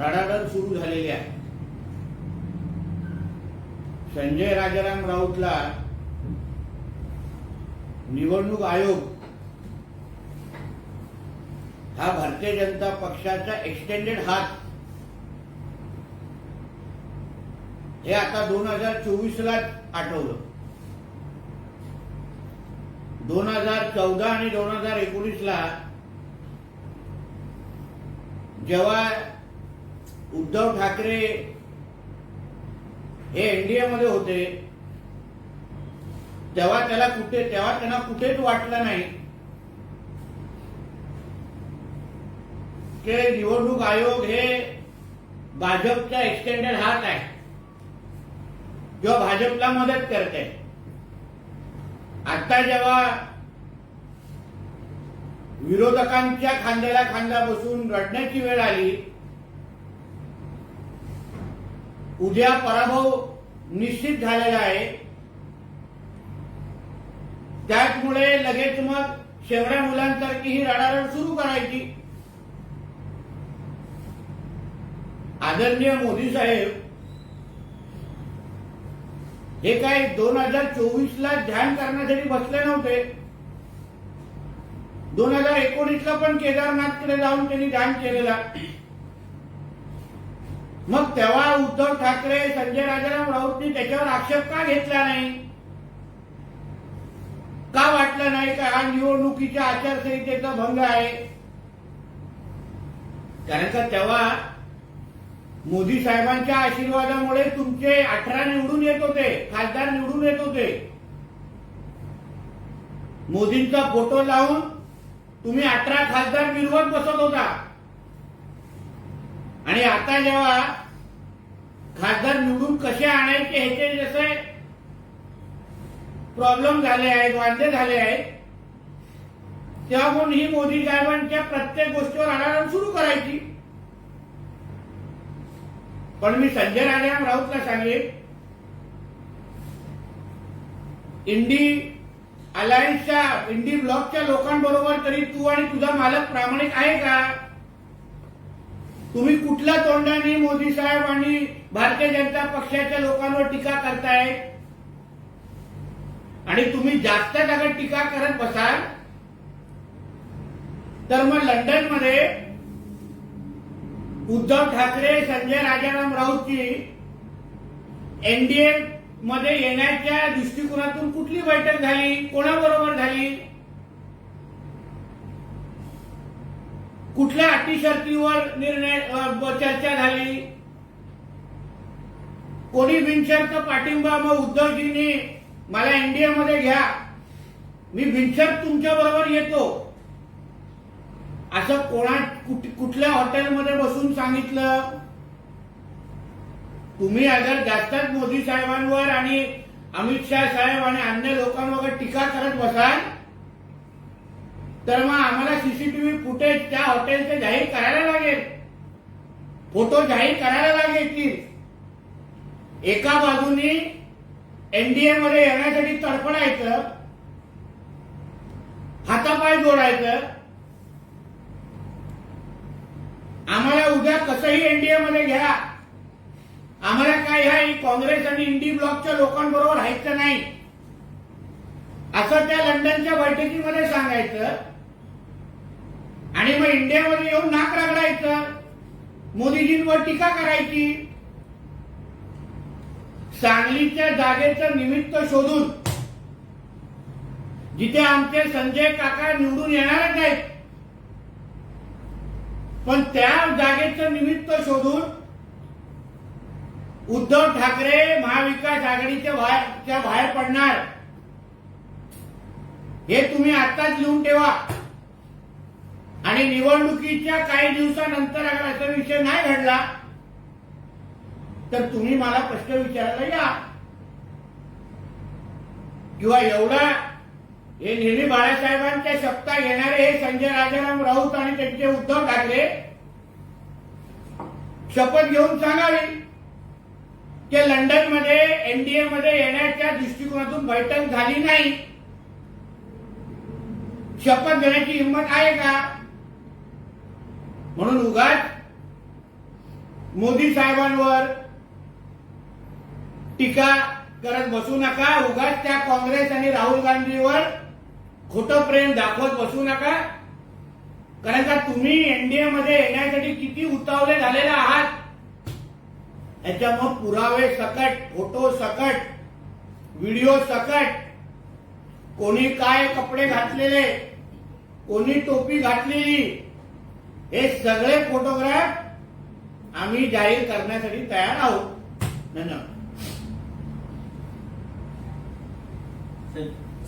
रडारड सुरू झालेली आहे. संजय राजाराम राऊतला निवडणूक आयोग हा भारतीय जनता पक्षाचा एक्सटेंडेड हात. हे आता दोन हजार चोवीस ला आठवलं. दोन हजार चौदा आणि दोन हजार एकोणीस ला जेव्हा उद्धव ठाकरे हे एनडीए मध्ये होते. तेव्हा त्याला कुठे तेव्हा त्यांना कुठेच वाटलं नाही. की निवडणूक आयोग हे भाजपचा एक्सटेंडेड हात आहे. जो भाजपला मदत करते आता जेव्हा विरोधकांच्या खांद्याला खांदा बसून रडण्याची वेळ आली उद्या पराभव निश्चित झालेला आहे. त्याचमुळे लगेच मग शेवड्या मुलांसारखी ही रडारड सुरू करायची. आदरणीय मोदी साहेब हे काय दोन हजार चोवीस ला ध्यान करण्यासाठी बसले नव्हते. दोन हजार एकोणीस ला पण केदारनाथकडे जाऊन त्यांनी ध्यान केलेला. मग तेव्हा उद्धव ठाकरे संजय राजाराम राऊतनी त्याच्यावर आक्षेप का घेतला नाही? का वाटलं नाही का हा निवडणुकीच्या आचारसंहितेचा भंग आहे? कारण का तेव्हा मोदी साहेबांच्या आशीर्वादामुळे तुमचे अठरा निवडून येत होते खासदार निवडून येत होते. मोदींचा फोटो लावून तुम्ही अठरा खासदार मिरवत बसत होता. आणि आता जेव्हा खासदार निवडून कसे आणायचे ह्याचे जसे प्रॉब्लेम झाले आहेत वांदे झाले आहेत तेव्हा म्हणून ही मोदी साहेबांच्या प्रत्येक गोष्टीवर आढावा सुरू करायची? पण मी संजय राजाराम राऊतला सांगेन इंडी अलायन्सच्या इंडी ब्लॉकच्या लोकांबरोबर तरी तू आणि तुझा मालक प्रामाणिक आहे का? तुम्ही कुठल्या तोंडाने मोदी साहेब आणि भारतीय जनता पक्षाच्या लोकांवर टीका करताय? आणि तुम्ही जास्त जागा टीका करत बसाल? तर मग लंडनमध्ये उद्धव ठाकरे संजय राजाराम राऊतची एनडीए मध्ये येण्याच्या दृष्टिकोनातून कुठली बैठक झाली? कोणाबरोबर झाली? कुठल्या अटीशर्तीवर निर्णय चर्चा झाली? कोणी बिनशर्त पाठिंबा मग उद्धवजींनी मला एनडीए मध्ये घ्या. मी बिनशर्त तुमच्या बरोबर येतो. असं कोणा कुठ- कुठल्या हॉटेलमध्ये बसून सांगितलं? तुम्ही अगर जास्तच मोदी साहेबांवर आणि अमित शाह साहेब आणि अन्य लोकांवर टीका करत बसाल तर मग आम्हाला सीसीटीव्ही फुटेज त्या हॉटेलचे जाहीर करायला लागेल. फोटो जाहीर करायला लागेल की एका बाजूनी एनडीए मध्ये येण्यासाठी तडफडायचं हातापाय जोडायचं. आम्हाला उद्या कसंही एनडीए मध्ये घ्या. आम्हाला काय ह्या काँग्रेस आणि इंडी ब्लॉकच्या लोकांबरोबर राहायचं नाही. असं त्या लंडनच्या बैठकीमध्ये सांगायचं. आणि मग इंडियामध्ये येऊन नाक रगडायचं मोदीजींवर टीका करायची. सांगलीच्या जागेचं निमित्त शोधून जिथे आमचे संजय काका निवडून येणारच आहेत. पण त्या जागेचं निमित्त शोधून उद्धव ठाकरे महाविकास आघाडीच्या बाहेर बाहेर पडणार. हे तुम्ही आताच लिहून ठेवा. आणि निवडणुकीच्या काही दिवसानंतर अगर असा विषय नाही घडला तर तुम्ही मला प्रश्न विचारायला या. किंवा एवढा हे नेहमी बाळासाहेबांच्या शपथा घेणारे हे संजय राजाराम राऊत आणि त्यांचे उद्धव ठाकरे शपथ घेऊन सांगावी की लंडनमध्ये एनडीए मध्ये येण्याच्या दृष्टिकोनातून बैठक झाली नाही. शपथ घेण्याची हिंमत आहे का? म्हणून उगाच मोदी साहेबांवर टीका करत बसू नका. उगाच त्या काँग्रेस आणि राहुल गांधीवर खोटं प्रेम दाखवत बसू नका. कारण का तुम्ही एनडीए मध्ये येण्यासाठी किती उतावले झालेले आहात? याच्यामुळे पुरावे सकट फोटो सकट व्हिडिओ सकट. कोणी काय कपडे घातलेले? कोणी टोपी घातलेली? हे सगळे फोटोग्राफ आम्ही जाहीर करण्यासाठी तयार आहोत. धन्यवाद.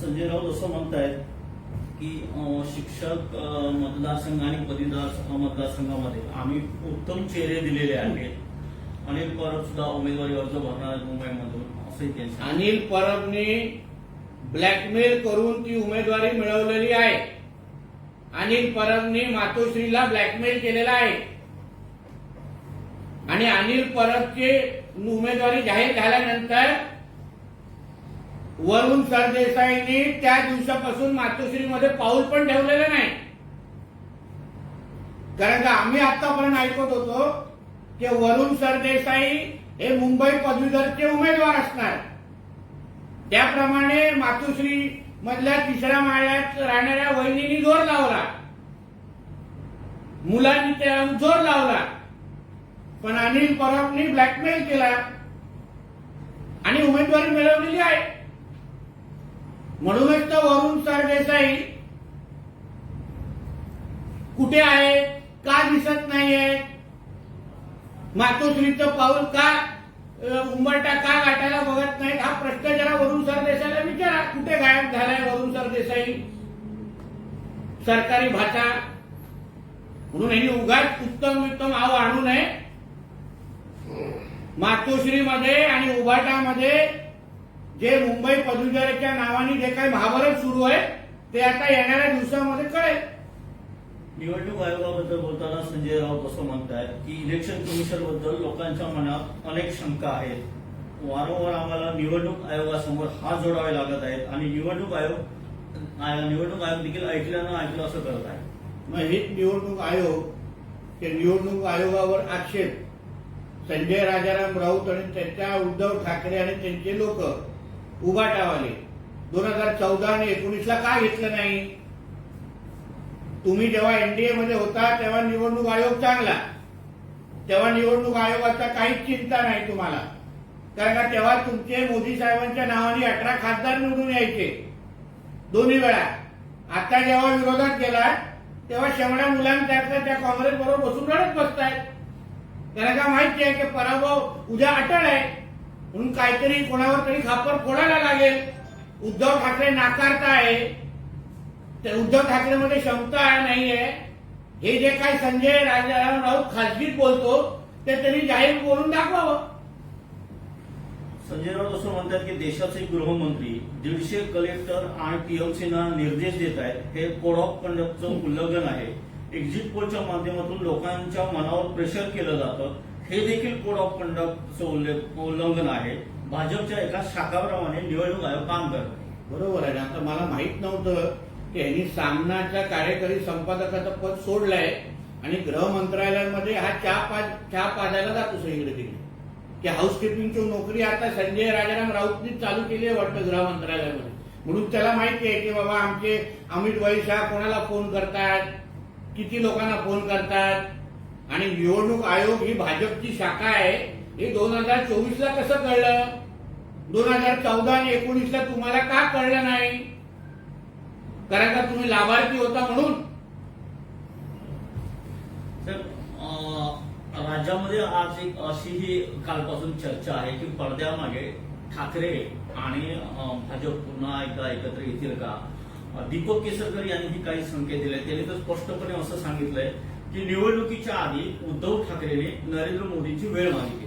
संजय राऊत असं म्हणतायत की शिक्षक मतदारसंघ आणि पदवीधर मतदारसंघामध्ये आम्ही उत्तम चेहरे दिलेले आहेत. अनिल परब सुद्धा उमेदवारी अर्ज भरणार आहेत मुंबईमधून असंही त्यांचं अनिल परबने ब्लॅकमेल करून ती उमेदवारी मिळवलेली आहे. अनिल परबने मातोश्रीला ब्लॅकमेल केलेला आहे. आणि अनिल परबचे उमेदवारी जाहीर झाल्यानंतर वरुण सरदेसाईने त्या दिवसापासून मातोश्रीमध्ये पाऊल पण ठेवलेलं नाही. कारण का आम्ही आतापर्यंत ऐकत होतो की वरुण सरदेसाई हे मुंबई पदवीधरचे उमेदवार असणार. त्याप्रमाणे मातोश्री मधल्या तिसऱ्या माळ्यात राहणाऱ्या वहिनींनी जोर लावला. मुलांनी त्या जोर लावला. पण अनिल परबनी ब्लॅकमेल केला. आणि उमेदवारी मिळवलेली आहे. म्हणूनच तर वरुण सरदेसाई कुठे आहे? का दिसत नाहीये? मातोश्रीचं पाऊल का उंबरटा का गाठायला बघत नाहीत? हा प्रश्न जरा वरुण सरदेसाईला विचारा. कुठे गायब झालाय वरुण सरदेसाई सरकारी भाषा म्हणून यांनी उगाच उत्तम उत्तम आव आणू नये. मातोश्रीमध्ये आणि उभाटामध्ये जे मुंबई पदवीधराच्या नावाने जे काही महाभारत सुरू आहे ते आता येणाऱ्या दिवसामध्ये कळेल. निवडणूक आयोगाबद्दल बोलताना संजय राऊत असं म्हणतायत की इलेक्शन कमिशनबद्दल लोकांच्या मनात अनेक शंका आहेत. वारंवार आम्हाला निवडणूक आयोगासमोर हात जोडावे लागत आहेत आणि निवडणूक आयोग निवडणूक आयोग देखील ऐकल्यानं ऐकलं असं करत आहे मग हे निवडणूक आयोग ते निवडणूक आयोगावर आक्षेप संजय राजाराम राऊत आणि त्यांच्या उद्धव ठाकरे आणि त्यांचे लोक उभाटावाले दोन हजार चौदा आणि एकोणीसला का घेतलं नाही? तुम्ही जेव्हा एनडीए मध्ये होता तेव्हा निवडणूक आयोग चांगला. तेव्हा निवडणूक आयोगाचा काहीच चिंता नाही तुम्हाला. कारण का तेव्हा तुमचे मोदी साहेबांच्या नावाने अठरा खासदार निवडून यायचे. दोन्ही वेळा. आता जेव्हा विरोधात गेला तेव्हा शेवड्या मुलांसारखं त्या काँग्रेस बरोबर बसून रडत बसतायत. त्याला का माहिती आहे की पराभव उद्या अटळ आहे. म्हणून काहीतरी कोणावर तरी खापर फोडायला लागेल. उद्धव ठाकरे नाकारता आहे. उद्धव ठाकरेमध्ये क्षमता नाहीये. हे जे काही संजय राजाराम राऊत खासगीत बोलतो ते त्यांनी जाहीर बोलून दाखवावं. संजय राऊत असं म्हणतात की देशाचे गृहमंत्री दीडशे कलेक्टर आणि टीएमसीना निर्देश देत आहेत. हे कोड ऑफ कंडक्टचं उल्लंघन आहे. एक्झिट पोलच्या माध्यमातून लोकांच्या मनावर प्रेशर केलं जातं. हे देखील कोड ऑफ कंडक्टचं उल्लंघन आहे. भाजपच्या एका शाखाप्रमाणे निवडणूक आयोग काम करत. बरोबर आहे. आता मला माहीत नव्हतं यांनी सामनाच्या कार्यकारी संपादकाचं पद सोडलंय आणि गृह मंत्रालयामध्ये हा चहा पाज चहा पाजायला जातो सगळीकडे तिकडे की हाऊसकीपिंगची नोकरी आता संजय राजाराम राऊतनी चालू केली आहे वाटतं गृह मंत्रालयामध्ये. म्हणून त्याला माहिती आहे की बाबा आमचे अमित वैशाह कोणाला फोन करतात? किती लोकांना फोन करतात? आणि निवडणूक आयोग ही भाजपची शाखा आहे. हे दोन हजार चोवीसला कसं कळलं? दोन हजार चौदा आणि एकोणीसला तुम्हाला का कळलं नाही? कारण का तुम्ही लाभार्थी होता म्हणून? राज्यामध्ये आज एक अशी ही कालपासून चर्चा आहे की पडद्यामागे ठाकरे आणि भाजप पुन्हा एकदा एकत्र येतील का? दीपक केसरकर यांनीही काही संकेत दिले त्यांनी तर स्पष्टपणे असं सांगितलंय की निवडणुकीच्या आधी उद्धव ठाकरेने नरेंद्र मोदींची वेळ मागितली.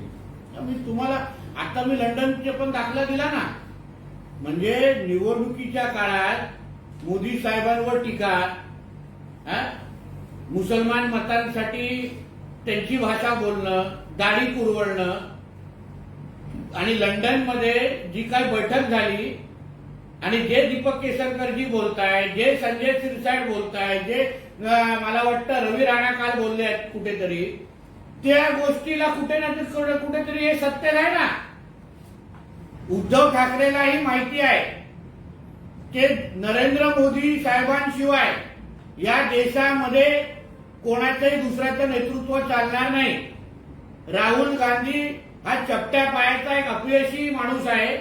मी तुम्हाला आता मी लंडनचे पण दाखला दिला ना. म्हणजे निवडणुकीच्या काळात मोदी साहेबांवर टीका हा? मुसलमान मतांसाठी त्यांची भाषा बोलणं दाढी पुरवणं आणि लंडनमध्ये जी काय बैठक झाली आणि जे दीपक केसरकरजी बोलताय जे संजय सिरसाट बोलताय जे मला वाटतं रवी राणा काल बोलले आहेत कुठेतरी त्या गोष्टीला कुठे ना कुठेतरी हे सत्य नाही ना उद्धव ठाकरेलाही माहिती आहे की नरेंद्र मोदी साहेबांशिवाय या देशामध्ये कोणाचंही दुसऱ्याचं नेतृत्व चालणार नाही. राहुल गांधी हा चपट्या पायाचा एक अपयशी माणूस आहे.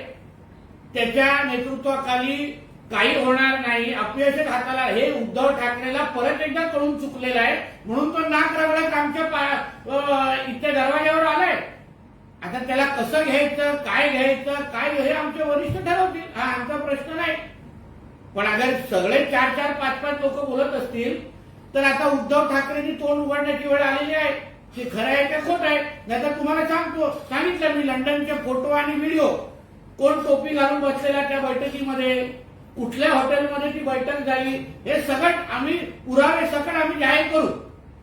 त्याच्या नेतृत्वाखाली काही होणार नाही. अपयशच हाताला हे उद्धव ठाकरेला परत एकदा कळून चुकलेलं आहे. म्हणून तो नाक रगडत आमच्या पा- इथे दरवाज्यावर आलाय. आता त्याला कसं घ्यायचं काय घ्यायचं काय हे आमचे वरिष्ठ ठरवतील. हा आमचा प्रश्न नाही. पण अगर सगळे चार चार पाच पाच लोक बोलत असतील तर आता उद्धव ठाकरेंनी तोंड उघडण्याची वेळ आलेली आहे. ते खरं आहे का खोट आहे? नाहीतर तुम्हाला सांगतो सांगितलं मी लंडनचे फोटो आणि व्हिडिओ. कोण टोपी घालून बसलेला त्या बैठकीमध्ये? कुठल्या हॉटेलमध्ये ती बैठक झाली? हे सगळं आम्ही पुरावे सकट आम्ही जाहीर करू.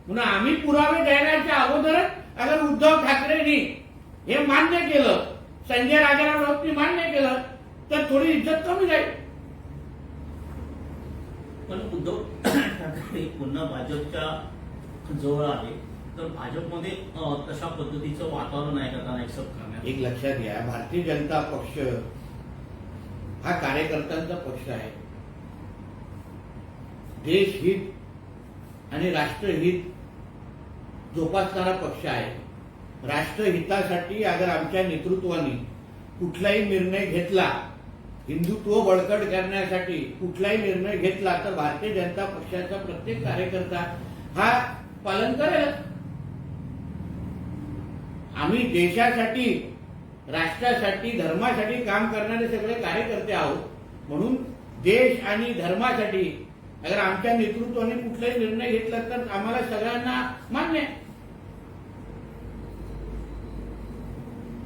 म्हणून आम्ही पुरावे द्यायच्या अगोदरच अगर उद्धव ठाकरेंनी हे मान्य केलं संजय राजाराम राऊतनी मान्य केलं तर थोडी इज्जत कमी जाईल. पण उद्धव ठाकरे पुन्हा भाजपच्या जवळ आले तर भाजपमध्ये तशा पद्धतीचं वातावरण आहे का त्यांना एक्सेप्ट करण्यात? एक लक्षात घ्या भारतीय जनता पक्ष हा कार्यकर्त्यांचा पक्ष आहे. देशहित आणि राष्ट्रहित जोपासणारा पक्ष आहे. राष्ट्रहितासाठी अगर आमच्या नेतृत्वाने कुठलाही निर्णय घेतला हिंदुत्व बळकट करण्यासाठी कुठलाही निर्णय घेतला तर भारतीय जनता पक्षाचा प्रत्येक कार्यकर्ता हा पालन करेल. आम्ही देशासाठी राष्ट्रासाठी धर्मासाठी काम करणारे सगळे कार्यकर्ते आहोत. म्हणून देश आणि धर्मासाठी अगर आमच्या नेतृत्वाने कुठलाही निर्णय घेतला तर आम्हाला सगळ्यांना मान्य आहे.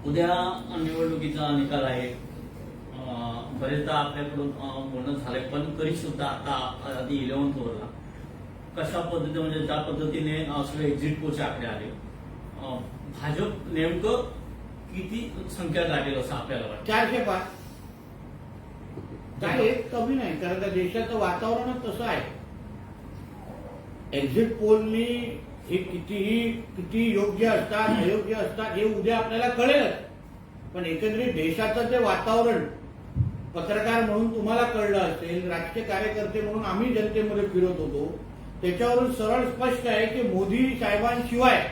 उद्या निवडणुकीचा निकाल आहे. बरेचदा आपल्याकडून बोलणं झालंय पण तरी सुद्धा आता आधी इलेव्हन फोरला कशा पद्धतीने म्हणजे ज्या पद्धतीने सगळे एक्झिट पोलचे आकडे आले भाजप नेमकं किती संख्या लागेल असं आपल्याला वाटतं? चारशे पाच. काय कमी नाही कारण का देशाचं वातावरणच तसं आहे. एक्झिट पोलनी हे कितीही किती योग्य असतात अयोग्य असतात हे उद्या आपल्याला कळेलच. पण एकंदरीत देशाचं जे वातावरण पत्रकार म्हणून तुम्हाला कळलं असेल राजकीय कार्यकर्ते म्हणून आम्ही जनतेमध्ये फिरत होतो. त्याच्यावरून सरळ स्पष्ट आहे की मोदी साहेबांशिवाय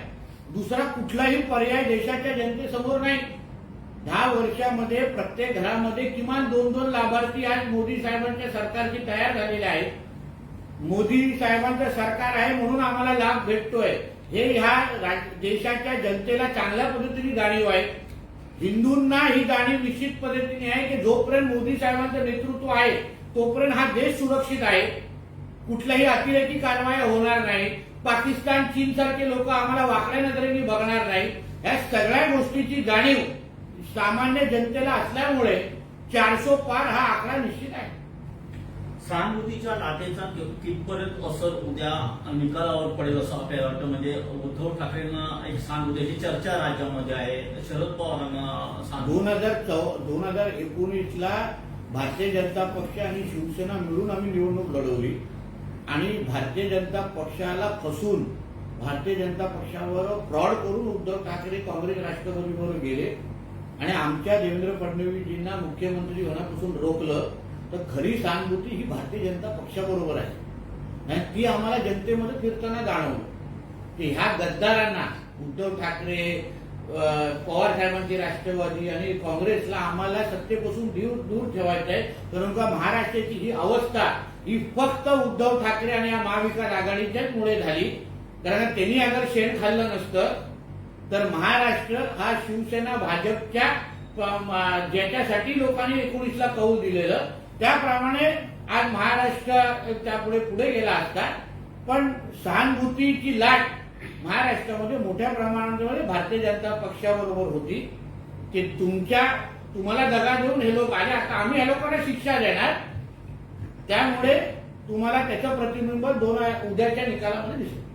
दुसरा कुठलाही पर्याय देशाच्या जनतेसमोर नाही. दहा वर्षामध्ये प्रत्येक घरामध्ये किमान दोन दोन लाभार्थी आज मोदी साहेबांच्या सरकारची तयार झालेले आहेत. मोदी साहेबांचं सरकार आहे म्हणून आम्हाला लाभ भेटतोय. हे ह्या राज- देशाच्या जनतेला चांगल्या पद्धतीने जाणीव आहे. हिंदूंना ही जाणीव निश्चित पद्धतीने आहे की जोपर्यंत मोदी साहेबांचं नेतृत्व आहे तोपर्यंत हा देश सुरक्षित आहे. कुठल्याही अतिरेकी कारवाया होणार नाही. पाकिस्तान चीन सारखे लोक आम्हाला वाकड्या नजरेने बघणार नाही या सगळ्या गोष्टीची जाणीव सामान्य जनतेला असल्यामुळे चारशे पार हा आकडा निश्चित आहे. सहानुभूतीच्या लाटेचा कितपर्यंत असर उद्या निकालावर पडेल असं आपल्याला वाटतं? म्हणजे उद्धव ठाकरेंना एक सहानुभूतीची चर्चा राज्यामध्ये आहे. शरद पवारांना दोन हजार चौ दोन हजार एकोणीस ला भारतीय जनता पक्ष आणि शिवसेना मिळून आम्ही निवडणूक लढवली. आणि भारतीय जनता पक्षाला फसून भारतीय जनता पक्षावर फ्रॉड करून उद्धव ठाकरे काँग्रेस राष्ट्रवादीवर गेले. आणि आमच्या देवेंद्र फडणवीसजींना मुख्यमंत्री होण्यापासून रोखलं. तर खरी सहानुभूती ही भारतीय जनता पक्षाबरोबर आहे. आणि ती आम्हाला जनतेमध्ये फिरताना जाणवलं. की ह्या गद्दारांना उद्धव ठाकरे पवार साहेबांची राष्ट्रवादी आणि काँग्रेसला आम्हाला सत्तेपासून दूर दूर ठेवायचं आहे. कारण का महाराष्ट्राची ही अवस्था ही फक्त उद्धव ठाकरे आणि या महाविकास आघाडीच्याच मुळे झाली. कारण त्यांनी अगर शेण खाल्लं नसतं तर महाराष्ट्र हा शिवसेना भाजपच्या ज्याच्यासाठी लोकांनी एकोणीसला कौल दिलेलं त्याप्रमाणे आज महाराष्ट्र त्यापुढे पुढे गेला असता पण सहानुभूतीची लाट महाराष्ट्रामध्ये मोठ्या प्रमाणामध्ये भारतीय जनता पक्षाबरोबर होती. की तुमच्या तुम्हाला दगा देऊन हे लोक आले. आता आम्ही या लोकांना शिक्षा देणार. त्यामुळे तुम्हाला त्याचं प्रतिबिंब दोन उद्याच्या निकालामध्ये दिसेल.